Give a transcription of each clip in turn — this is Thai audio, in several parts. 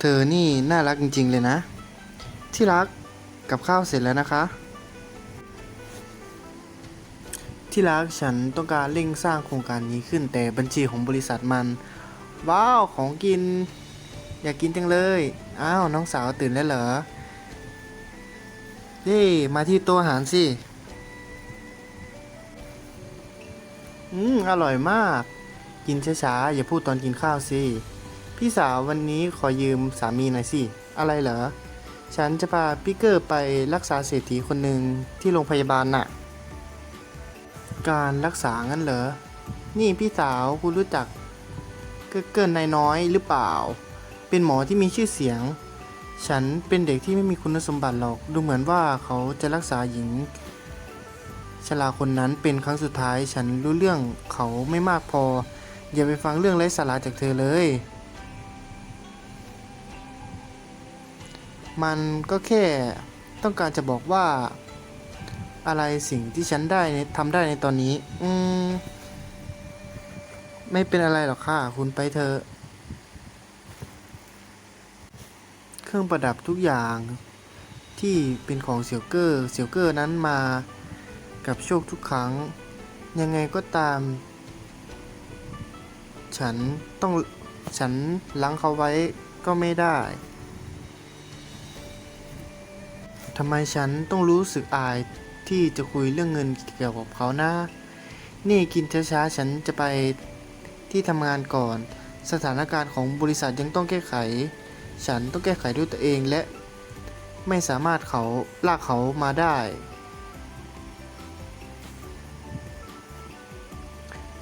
เธอนี่น่ารักจริง ๆ เลยนะ ที่รักกับข้าวเสร็จแล้วนะคะ ที่รักฉันต้องการเร่งสร้างโครงการนี้ขึ้นแต่บัญชีของบริษัทมัน ว้าวของกิน อยากกินจังเลย อ้าวน้องสาวตื่นแล้วเหรอเย่มาที่โต๊ะอาหารสิ อืม อร่อยมาก กินช้าๆ อย่าพูดตอนกินข้าวสิ พี่สาววันนี้ขอยืมสามีหน่อยสิ อะไรเหรอ ฉันจะพาปิกเกอร์ไปรักษาเศรษฐีคนหนึ่งที่โรงพยาบาลน่ะ การรักษางั้นเหรอ นี่พี่สาวคุณรู้จักเกิเกินนายน้อยหรือเปล่า เป็นหมอที่มีชื่อเสียง ฉันเป็นเด็กที่ไม่มีคุณสมบัติหรอก ดูเหมือนว่าเขาจะรักษาหญิงชราคนนั้นเป็นครั้งสุดท้ายฉันรู้เรื่องเขาไม่มากพอ อย่าไปฟังเรื่องไร้สาระจากเธอเลย มันก็แค่ต้องการจะบอกว่า อะไรสิ่งที่ฉันได้ในทำได้ในตอนนี้ อืม ไม่เป็นอะไรหรอกค่ะ คุณไปเถอะเครื่องประดับทุกอย่างที่เป็นของเสี่ยวเกอร์เสี่ยวเกอร์นั้นมากับโชคทุกครั้ง ยังไงก็ตาม ฉันต้องฉันล้างเขาไว้ก็ไม่ได้ ทำไมฉันต้องรู้สึกอายที่จะคุยเรื่องเงินเกี่ยวกับเขานะ นี่กินช้าๆฉันจะไปที่ทำงานก่อน สถานการณ์ของบริษัทยังต้องแก้ไข ฉันต้องแก้ไขด้วยตัวเองและ ไม่สามารถเขาลากเขามาได้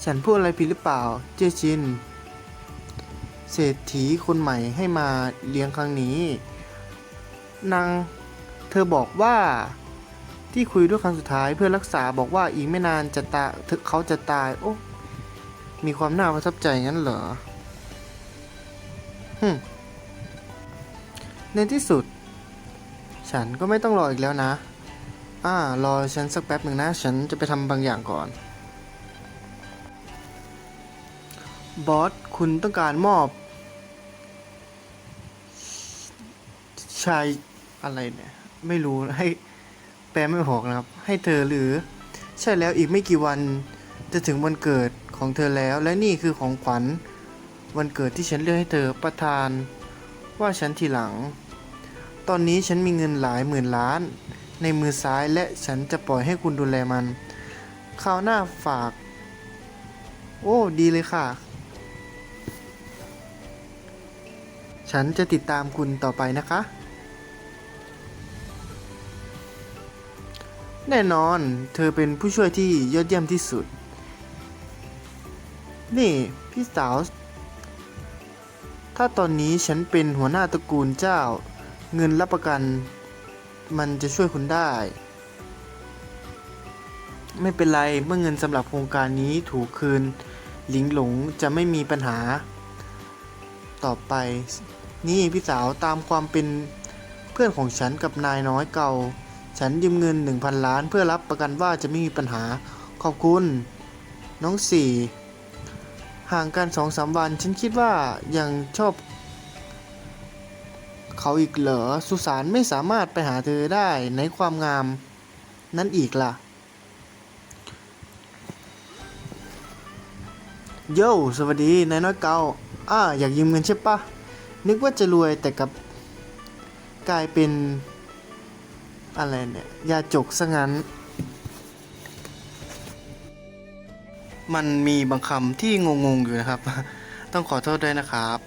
ฉันพูดอะไรผิดหรือเปล่า เจชิน เศรษฐีคนใหม่ให้มาเลี้ยงครั้งนี้ นาง เธอบอกว่าที่คุยด้วยครั้งสุดท้ายเพื่อรักษาบอกว่าอีกไม่นานจะตาเธอเขาจะตาย โอ้ มีความน่าประทับใจงั้นเหรอฮึในที่สุด ฉันก็ไม่ต้องรออีกแล้วนะ อ่า รอฉันสักแป๊บหนึ่งนะ ฉันจะไปทำบางอย่างก่อน บอส คุณต้องการมอบ ชายอะไรเนี่ย ไม่รู้ให้แปลไม่ออกนะครับ ให้เธอหรือ ใช่แล้วอีกไม่กี่วันจะถึงวันเกิดของเธอแล้ว และนี่คือของขวัญวันเกิดที่ฉันเลือกให้เธอประทาน ว่าฉันทีหลัง ตอนนี้ฉันมีเงินหลายหมื่นล้าน ในมือซ้ายและฉันจะปล่อยให้คุณดูแลมันคราวหน้าฝาก โอ้ ดีเลยค่ะ ฉันจะติดตามคุณต่อไปนะคะ แน่นอน เธอเป็นผู้ช่วยที่ยอดเยี่ยมที่สุด นี่พี่สาว ถ้าตอนนี้ฉันเป็นหัวหน้าตระกูลเจ้า เงินรับประกัน มันจะช่วยคุณได้ ไม่เป็นไรเมื่อเงินสำหรับโครงการนี้ถูกคืน หลิงหลงจะไม่มีปัญหา ต่อไป นี่พี่สาวตามความเป็นเพื่อนของฉันกับนายน้อยเก่า ฉันยืมเงิน 1,000 ล้าน เพื่อรับประกันว่าจะไม่มีปัญหา ขอบคุณ น้องสี่ห่างกันสองสามวัน ฉันคิดว่ายังชอบ เขาอีกเหรอ สุสานไม่สามารถไปหาเธอได้ในความงาม นั้นอีกล่ะ โย่สวัสดีนายน้อยเกาอ่าอยากยืมเงินใช่ปะ นึกว่าจะรวยแต่กับกลายเป็น อะไรเนี่ย ยาจกซะงั้น มันมีบางคำที่งงๆอยู่นะครับ ต้องขอโทษด้วยนะครับ